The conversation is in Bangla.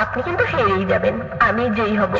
আপনি কিন্তু হেরেই যাবেন আমি জয়ী হব।